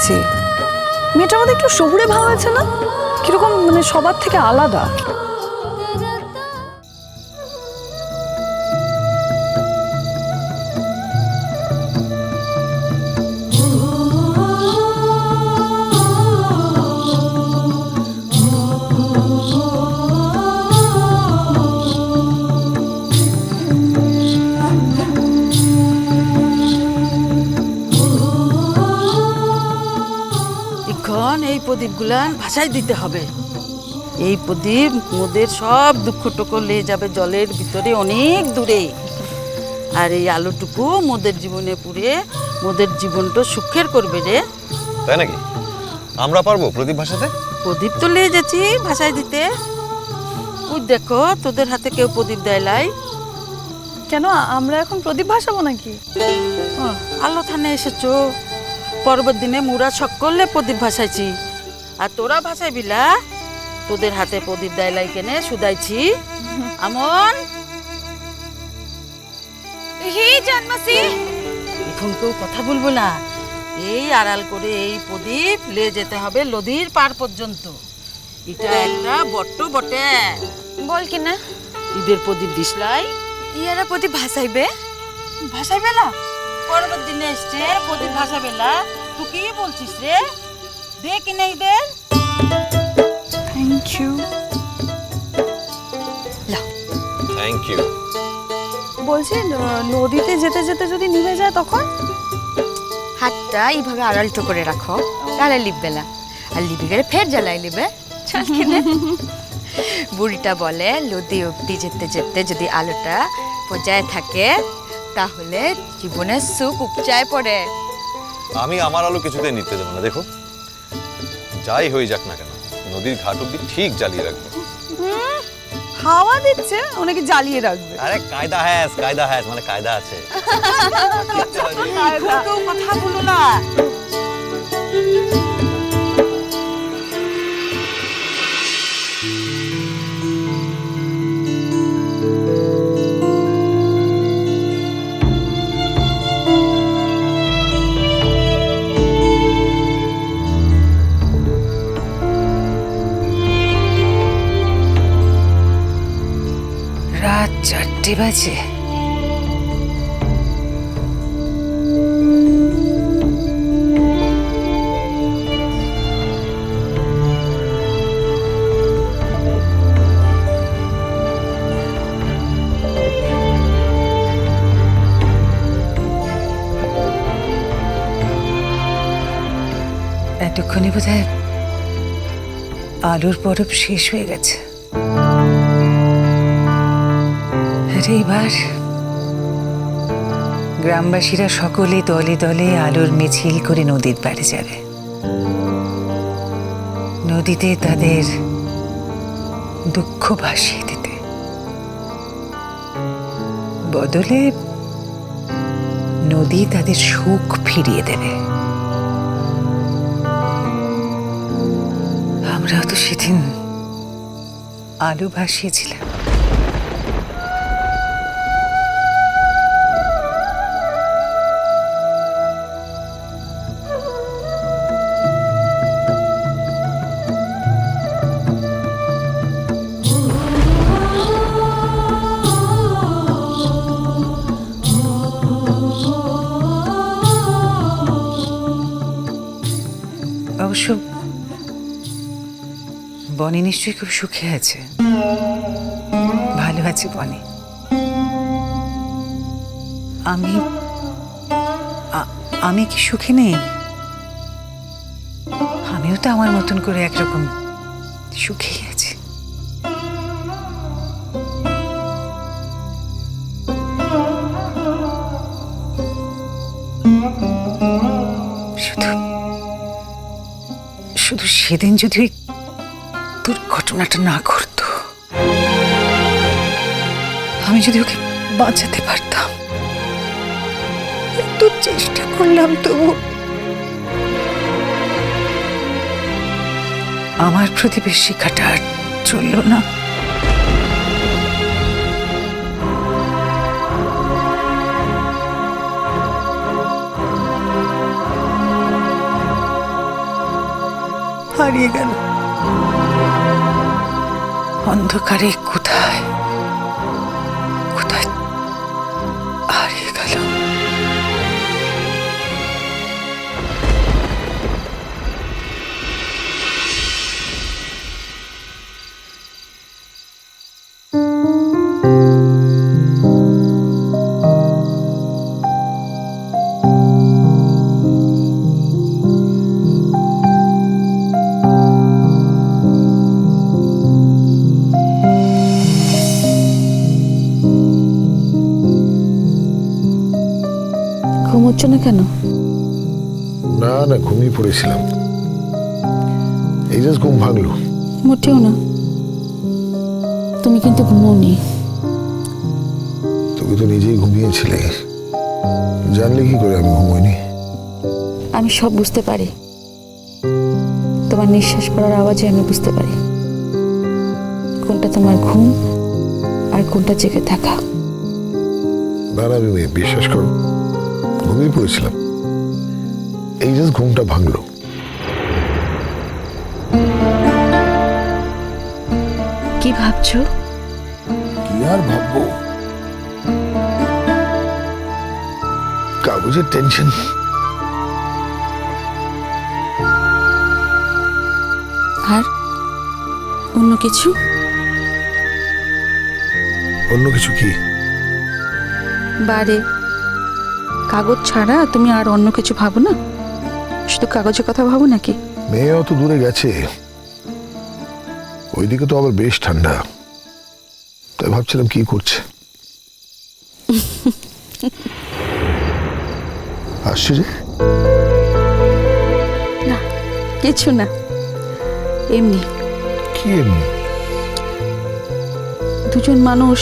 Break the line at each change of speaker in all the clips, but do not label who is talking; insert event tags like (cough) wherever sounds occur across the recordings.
আমাদের মেয়েটার মধ্যে একটু শহুরে ভাব আছে না? কীরকম মানে সবার থেকে আলাদা?
প্রদীপগুলান ভাসায় দিতে হবে। এই প্রদীপ মোদের সব দুঃখ টুকু নিয়ে যাবে জলের ভিতরে অনেক দূরে। আর এই আলোটুকু মোদের জীবনে পুড়ে মোদের জীবনটা সুখের করবে রে।
তাই নাকি? আমরা পারব প্রদীপ ভাষাতে
প্রদীপ তো নিয়ে যাচ্ছি ভাসায় দিতে। ওই দেখো তোদের হাতে কেউ প্রদীপ দেয় লাই।
কেন? আমরা এখন প্রদীপ ভাসাবো নাকি?
আলো থানে এসেছ। পরবর দিনে মুরা সকলে প্রদীপ ভাসাইছি। আর তোরা ভাসাই বিলা তোদের হাতে প্রদীপ দেয় লাই কেনে সুদাইছি আমন।
হে জন্মাসি।
এখন কেউ কথা বলব না। এই আড়াল করে এই প্রদীপ লে যেতে হবে নদীর পার পর্যন্ত। এটা একটা বট্ট বটে।
বল কি না?
ঈদের প্রদীপ দিসলাই
ইয়ারা প্রতি ভাসাইবে?
ভাসাই বেলা পরবর দিনে এসছে প্রদীপ ভাসা বেলা তুই কি বলছিস রে? দে কি নেই দে।
থ্যাংক ইউ
থ্যাংক ইউ
বলছি নদীতে যেতে যেতে যদি নিভে যায় তখন?
হাতটা এইভাবে আড়ালটো করে রাখো। তাহলে লিখবে না। আর লিপি গেলে ফের জ্বালাই লিবে। চল কিনে বুড়িটা বলে লদি অব্দি যেতে যেতে যদি আলোটা পর্যায়ে থাকে তাহলে জীবনের সুখ উপচায় পড়ে।
আমি আমার আলো কিছুতে নিতে দেবো না। দেখো। যাই হয়ে যাক না কেন নদীর ঘাট অব্দি ঠিক জ্বালিয়ে রাখব।
হাওয়া দিচ্ছে ওনাকে জ্বালিয়ে রাখবে।
আরে কায়দা হ্যাস কায়দা হ্যাস মানে কায়দা আছে।
কথা বলো না।
চারটে বাজে। এতক্ষণে বোধ হয় আলুর পরব শেষ হয়ে গেছে। এইবার গ্রামবাসীরা সকলে দলে দলে আলোর মিছিল করে নদীর পাড়ে যাবে। নদীতে তাদের দুঃখ ভাসিয়ে দিতে। বদলে নদী তাদের সুখ ফিরিয়ে দেবে। আমরাও তো সেদিন আলো ভাসিয়েছিলাম। বনি নিশ্চয়ই খুব সুখে আছে। ভালো আছে বনি। আমি আমি কি সুখে নেই? আমিও তো আমার মতন করে একরকম সুখেই আছি। শুধু শুধু সেদিন যদি দুর্ঘটনাটা না ঘটতো। আমি যদি ওকে বাঁচাতে পারতাম, এত চেষ্টা করলাম তবু। আমার প্রতিবেশিকাটা আর চলল না। হারিয়ে গেল। অন্ধকারে
ঘুমিয়ে পড়েছিলাম। এই জাস্ট ঘুম ভাঙলো।
মোটেও না। তুমি কিন্তু ঘুমোনি
তুমি তো নিজেই ঘুমিয়েছিলে। জানলে কি করে আমি ঘুমোইনি?
আমি সব বুঝতে পারি। তোমার নিঃশ্বাস পড়ার আওয়াজে আমি বুঝতে পারি। কোনটা তোমার ঘুম আর কোনটা জেগে থাকা।
না না বিশ্বাস করো। ঘুমিয়ে পড়েছিলাম। এই জাস্ট ঘুমটা ভাঙলো।
কি ভাবছ?
কি আর ভাববো? কাগজের টেনশন
আর অন্য কিছু?
অন্য কিছু কি?
বারে কাগজ ছাড়া তুমি আর অন্য কিছু ভাবো না? শুধু কাগজের কথা ভাবো নাকি?
মেয়ে অত দূরে গেছে। ওইদিকে তো আবার বেশ ঠান্ডা। তাই ভাবছিলাম কি করছে। আসছে
না কিছু না। এমনি।
কি এমনি?
দুজন মানুষ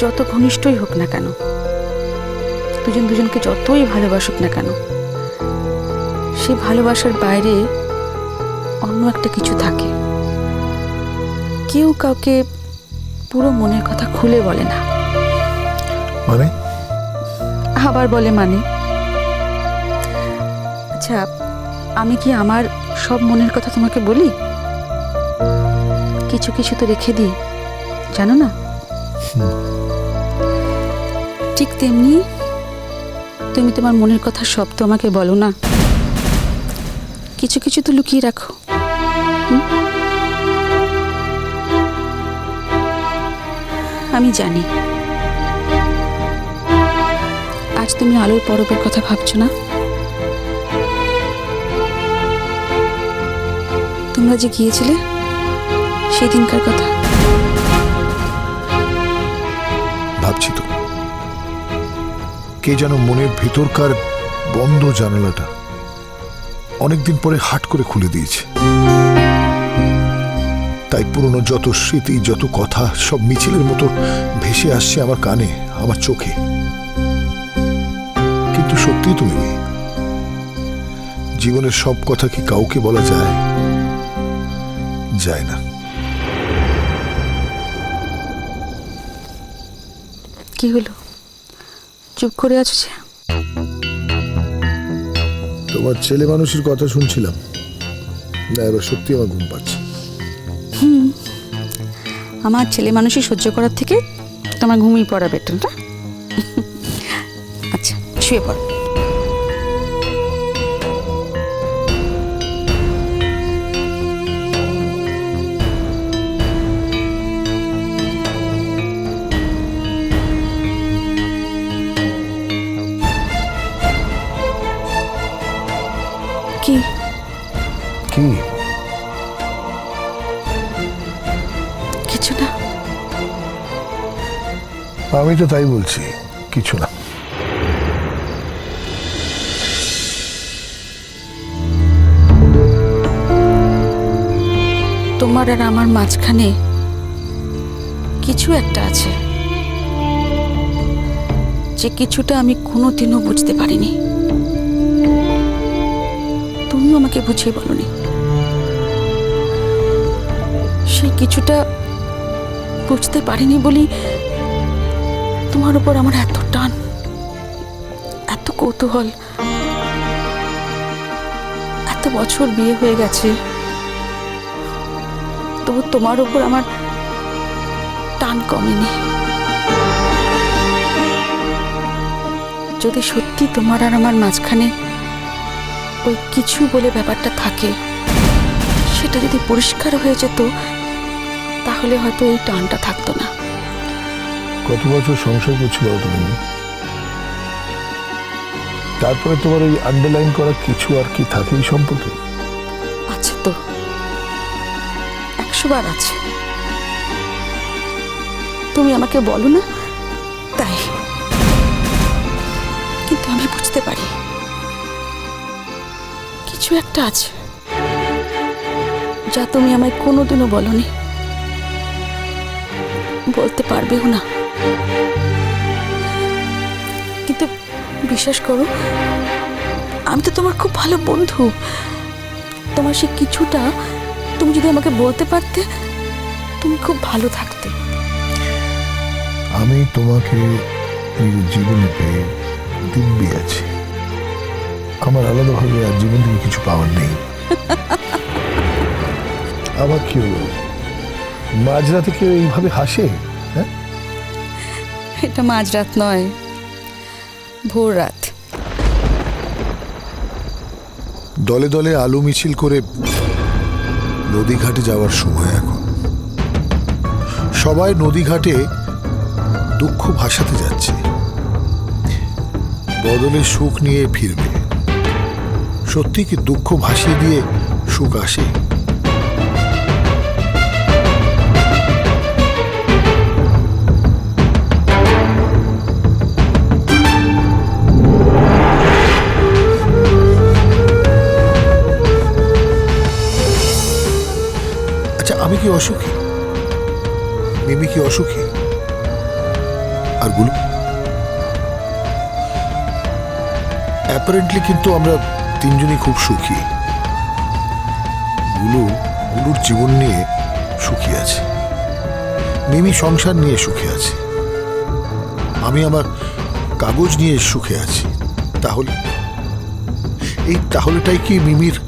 যত ঘনিষ্ঠই হোক না কেন দুজন দুজনকে যতই ভালোবাসুক না কেন সেই ভালোবাসার বাইরে অন্য একটা কিছু থাকে। কেউ কাউকে পুরো মনের কথা খুলে বলে না।
মানে?
আবার বলে মানে? আচ্ছা আমি কি আমার সব মনের কথা তোমাকে বলি? কিছু কিছু তো রেখে দিই জানো না? ঠিক তেমনি তুমি তোমার মনের কথা সব তো আমাকে বলো না। কিছু কিছু তো লুকিয়ে রাখো। আমি জানি। আজ তুমি আলোর পরবের কথা ভাবছ না? তোমরা যে গিয়েছিলে, সেদিনকার কথা।
ভাবছি তো। কে যেন মনের ভেতরকার বন্ধ জানালাটা। অনেকদিন পরে হাট করে খুলে দিয়েছে। তাই পুরনো যত স্মৃতি, যত কথা, সব মিছিলের মতো ভেসে আসছে আমার কানে, আমার চোখে। কিন্তু সত্যি তুমি জীবনের সব কথা কি কাউকে বলা যায়? যায় না।
কি হলো? চুপ করে আছো যে?
তোমার ছেলে মানুষের কথা শুনছিলাম। না এবার সত্যি আমার ঘুম পাচ্ছে।
আমার ছেলে মানুষই সহ্য করার থেকে তোমার ঘুমিয়ে পড়া বেটার আচ্ছা শুয়ে পড়ো। কি? কিছু না।
আমি তো তাই বলছি কিছু না।
তোমার আর আমার মাঝখানে কিছু একটা আছে যে কিছুটা আমি কোনোদিনও বুঝতে পারিনি। তুমিও আমাকে বুঝিয়ে বলনি। সেই কিছুটা বুঝতে পারিনি বলি তোমার উপর আমার এত টান, এত কৌতূহল। এত বছর বিয়ে হয়ে গেছে। তবু তোমার উপর আমার টান কমেনি। যদি সত্যি তোমার আর আমার মাঝখানে ওই কিছু বলে ব্যাপারটা থাকে, সেটা যদি পরিষ্কার হয়ে যেত তাহলে হয়তো এই টানটা থাকতো না।
কত বছর সংসার করছিল তুমি? তারপরে তোমার ওই আন্ডারলাইন করা কিছু আর কি থাকে এই সম্পর্কে?
আছে তো। একশো বার আছে। তুমি আমাকে বলো না? তাই। কিন্তু আমি বুঝতে পারি। কিছু একটা আছে। যা তুমি আমায় কোনোদিনও বলনি। বলতে পারবেও না। কিন্তু বিশ্বাস করো আমি তো তোমার খুব ভালো বন্ধু। তোমার সে কিছুটা তুমি যদি আমাকে বলতে পারতে তুমি খুব ভালো থাকতে।
আমি তোমাকে নিজের জীবনে পেয়ে দিব্যি আছি। আমার আলাদাভাবে আর জীবন থেকে কিছু পাওয়ার নেই। (laughs) আবার কি হলো? মাঝরাতে কেউ এইভাবে হাসে? হ্যাঁ?
এটা মাঝরাত নয় ভোর রাত
দলে দলে আলু মিছিল করে নদীঘাটে যাওয়ার সময় এখন। সবাই নদীঘাটে দুঃখ ভাসাতে যাচ্ছে। বদলে সুখ নিয়ে ফিরবে। সত্যি কি দুঃখ ভাসিয়ে দিয়ে সুখ আসে? কি অসুখী? মিমি কি অসুখী? আরগুলো অ্যাপারেন্টলি কিন্তু আমরা তিনজনই খুব সুখী। গুলু, গুলুর জীবন নিয়ে সুখী আছে। মিমি সংসার নিয়ে সুখে আছে। আমি আমার কাগজ নিয়ে সুখে আছি। তাহলে? এই তাহলেটাই কি মিমির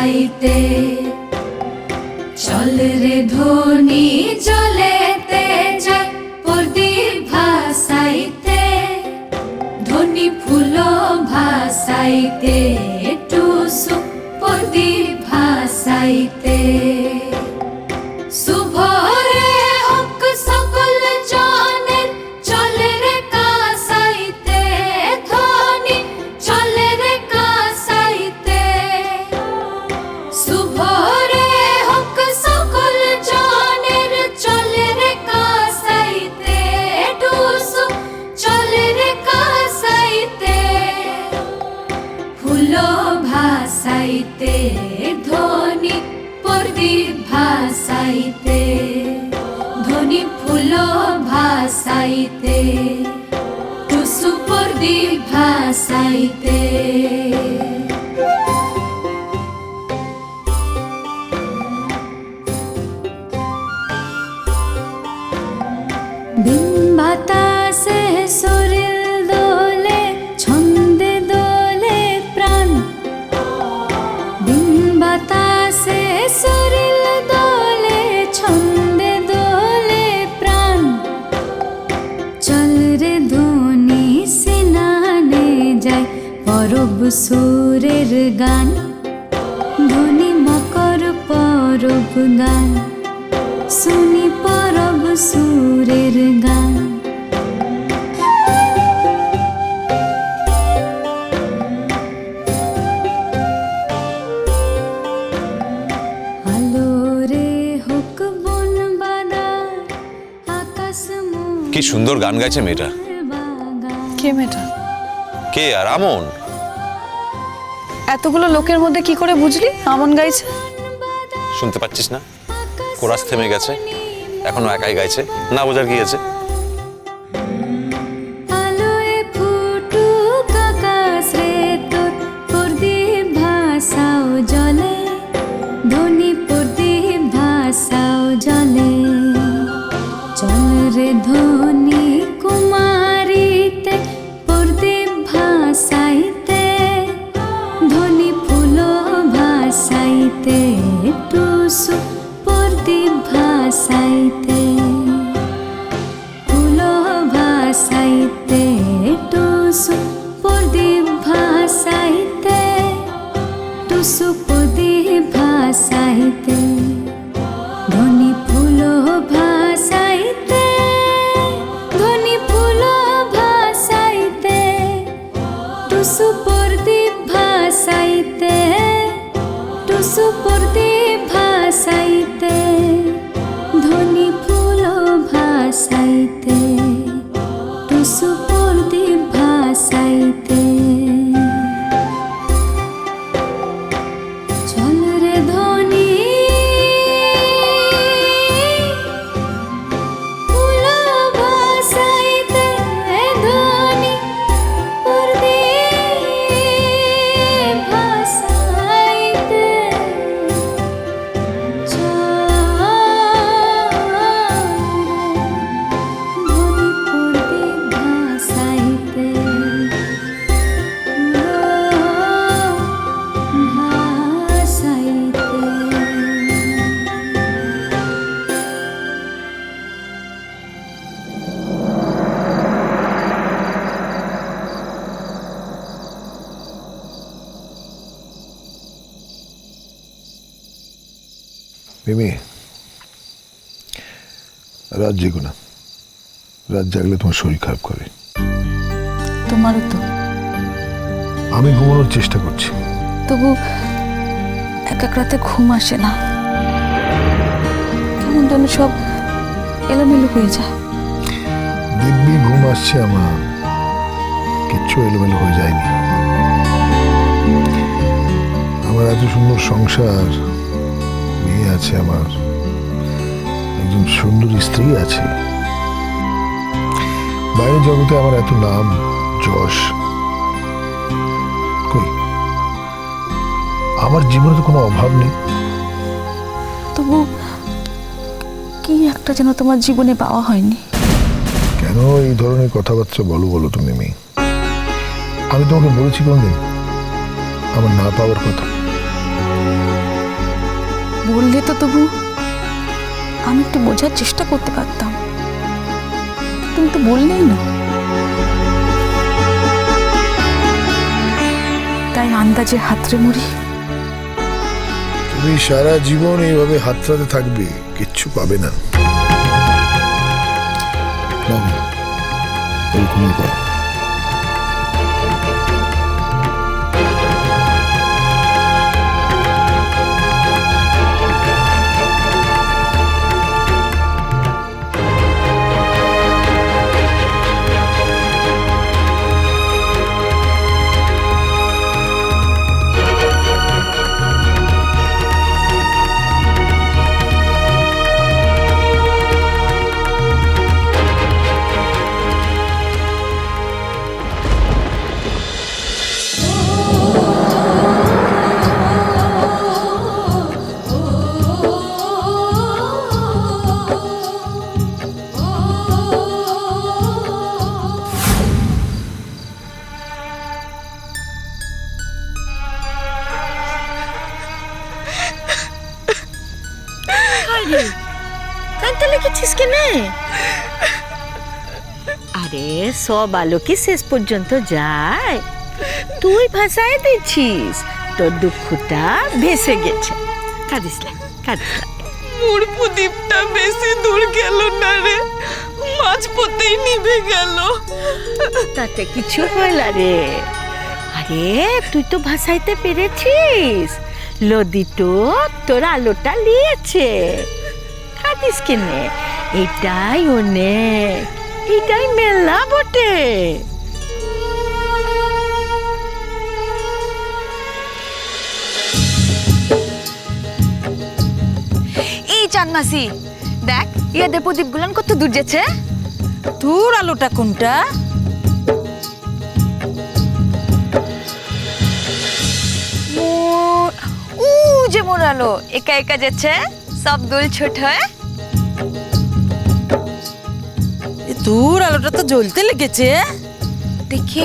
ভাসাইতে চল রে ধ্বনি চলেতে যায় প্রদীপ ভাসাইতে। ধ্বনি ফুল ভাসাইতে টুসু প্রদীপ ভাসাইতে। ভাসাইতে টুসু প্রদীপ ভাসাইতে সুরের গান ধ্বনি মকর পরব গান শুনি পরব সুরের গান। আলো রে হোক বন বাদার আকাশ
কি সুন্দর গান গাইছে মেয়েটা।
কে মেয়েটা?
কে আর আমন?
এতগুলো লোকের মধ্যে কি করে বুঝলি? আমন গাইছে।
শুনতে পাচ্ছিস না? কোরাস থেমে গেছে। এখনও একাই গাইছে। না বোঝার কি আছে?
টুসু প্রদীপ ভাসাইতে টুসু প্রদীপ ভাসাইতে
মিমি রাত জেগো না। রাত জাগলে তোমার শরীর খারাপ করে।
তোমারও তো।
আমি ঘুমানোর চেষ্টা করছি।
তবু এক এক রাতে ঘুম আসে না। কেমন যেন সব এলোমেলো হয়ে যায়।
দিব্যি ঘুম আসছে আমার। কিচ্ছু এলোমেলো হয়ে যায়নি। আমার এত সুন্দর সংসার। আছে আমার। একজন সুন্দর স্ত্রী আছে। বাইরের জগতে আমার এত নাম যশ। কই? আমার জীবনে তো কোনো অভাব নেই।
তবু কি একটা যেন তোমার জীবনে পাওয়া হয়নি?
কেন এই ধরনের কথাবার্তা বলো বলো তুমি মেয়ে? আমি তোমাকে বলেছি কোনদিন আমার না পাওয়ার কথা।
বললে তো তবু আমি একটু বোঝার চেষ্টা করতে পারতাম। তুমি তো বললেই না। তাই আন্দাজে হাতরে মুড়ি।
তুমি সারা জীবন এইভাবে হাতড়াতে থাকবে কিচ্ছু পাবে না। নাও, এই
সব আলো কি শেষ পর্যন্ত যায়। তুই ভাষায় দিচ্ছিস তোর দুঃখটা ভেসে গেছে। কাঁদিস না কাঁদিস
মোর প্রদীপটা বেশি দূর গেল না রে মাঝপথেই নিভে গেল।
তাতে কিছু হইল রে। আরে তুই তো ভাসাইতে পেরেছিস। লদি তো তোর আলোটা নিয়েছে। কাঁদিস কেনে এটাই অনেক এটাই মেলা বটে।
এই চাঁদ দেখ ইয়াদের প্রদীপ গুলান কত দূর যাচ্ছে।
তোর আলোটা কোনটা?
উ যে মোর আলো একা একা যাচ্ছে সব দুল ছোট হয়।
এ তোর আলোটা তো জ্বলতে লেগেছে।
দেখি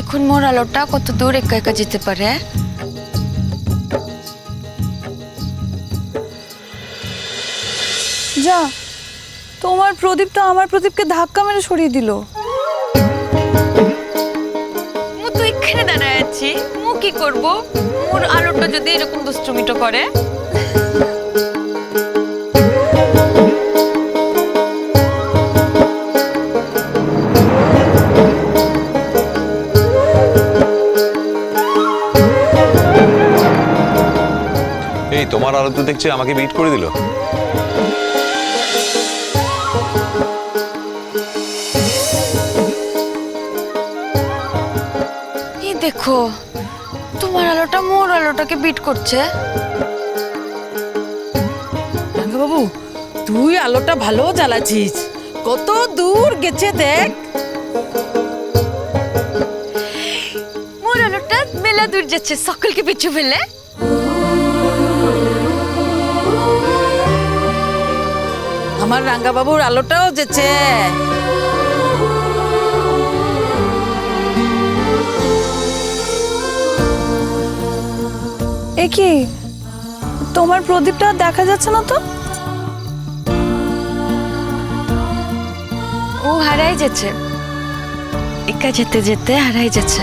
এখন মোর আলোটা কত দূর একা একা যেতে পারে।
যা তোমার প্রদীপ তো আমার প্রদীপকে ধাক্কা মেরে সরিয়ে দিল।
মু তো এখানে দাঁড়ায় আছি মু কি করব? মোর আলোটা যদি এরকম দুষ্টুমিটো করে।
তোমার তো দেখছি আমাকে বিট করে দিল।
এই দেখো তোমার আলোটা মোর আলোটাকে বিট করছে।
বাবু তুই আলোটা ভালো জ্বালাছিস কত দূর গেছে দেখ।
মোর আলোটা মেলা দূর যাচ্ছে সকলকে পিছু ফেলে।
আমার রাঙ্গা বাবুর আলোটাও যেছে
এ কি? তোমার প্রদীপটা আর দেখা যাচ্ছে না তো?
ও হারাই যাচ্ছে একা যেতে যেতে হারাই যাচ্ছে